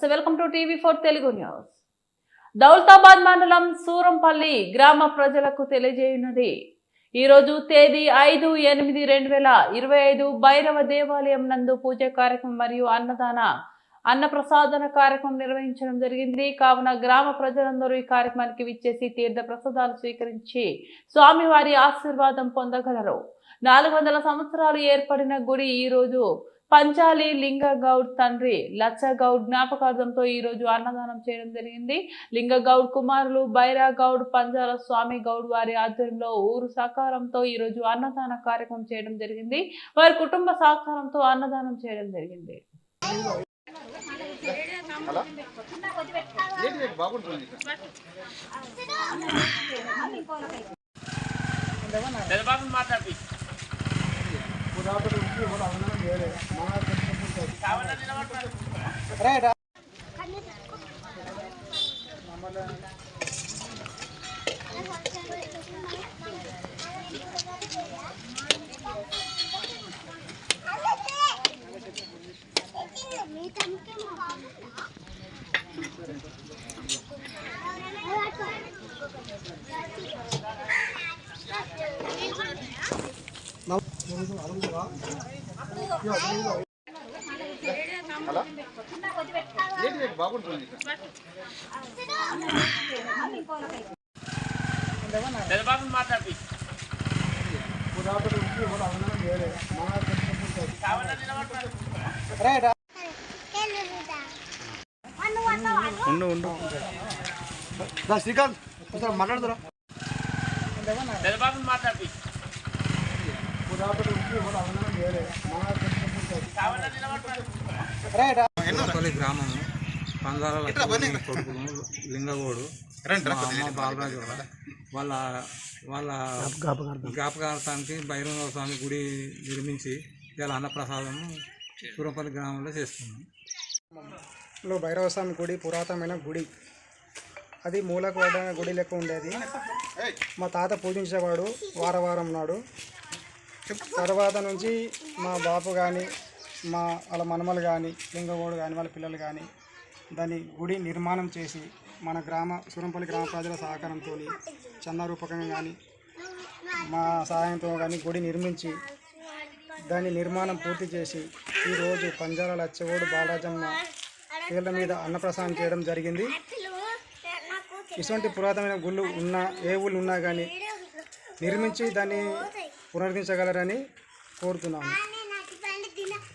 నమస్తే welcome to TV four Telugu news. Daulatabad మండలం సూరంపల్లి గ్రామ ప్రజలకు తెలియజేయున్నది. ఈరోజు తేదీ ఐదు ఎనిమిది రెండు వేల ఇరవై ఐదు భైరవ దేవాలయం నందు పూజ కార్యక్రమం మరియు అన్నదాన అన్న ప్రసాదన కార్యక్రమం నిర్వహించడం జరిగింది. కావున గ్రామ ప్రజలందరూ ఈ కార్యక్రమానికి విచ్చేసి తీర్థ ప్రసాదాలు స్వీకరించి స్వామివారి ఆశీర్వాదం పొందగలరు. నాలుగు వందల సంవత్సరాలు ఏర్పడిన గుడి ఈ రోజు పంచాలి లింగ గౌడ్ తండ్రి లచ్చ గౌడ్ జ్ఞాపకార్థంతో ఈ రోజు అన్నదానం చేయడం జరిగింది. లింగ గౌడ్ కుమారులు బైరా గౌడ్ పంజాల స్వామి గౌడ్ వారి ఆధ్వర్యంలో ఊరు సహకారంతో ఈ రోజు అన్నదాన కార్యక్రమం చేయడం జరిగింది. వారి కుటుంబ సహకారంతో అన్నదానం చేయడం జరిగింది. బాగుంటుంది హలో ఏంటి బాగుంటుంది ఉండు. ఉండు శ్రీకాంత్ మాట్లాడుతురా మాట్లాడి. కొత్తపల్లి గ్రామము. పందాల కొడుకులు లింగగోడు బాలరాజు వాళ్ళ వాళ్ళ జ్ఞాపకార్థానికి భైరవ స్వామి గుడి నిర్మించి ఇలా అన్నప్రసాదం సూరంపల్లి గ్రామంలో చేస్తున్నాం. లో భైరవస్వామి గుడి పురాతనమైన గుడి. అది మూలకు గుడి లెక్క ఉండేది. మా తాత పూజించేవాడు వార వారం నాడు. తర్వాత నుంచి మా బాపు కానీ మా వాళ్ళ మనమలు కానీ లింగగోడు కానీ వాళ్ళ పిల్లలు కానీ దాని గుడి నిర్మాణం చేసి మన గ్రామ సూరంపల్లి గ్రామ ప్రజల సహకారంతో చందారూపకంగా కానీ మా సహాయంతో కానీ గుడి నిర్మించి దాని నిర్మాణం పూర్తి చేసి ఈరోజు పంజాల లచ్చగోడు బాలరాజమ్మ పేర్ల మీద అన్నప్రసాదం చేయడం జరిగింది. ఇటువంటి పురాతనమైన గుళ్ళు ఉన్న ఏ ఊళ్ళు ఉన్నా కానీ నిర్మించి దాన్ని పునరుద్ధరించగలరని కోరుతున్నాను.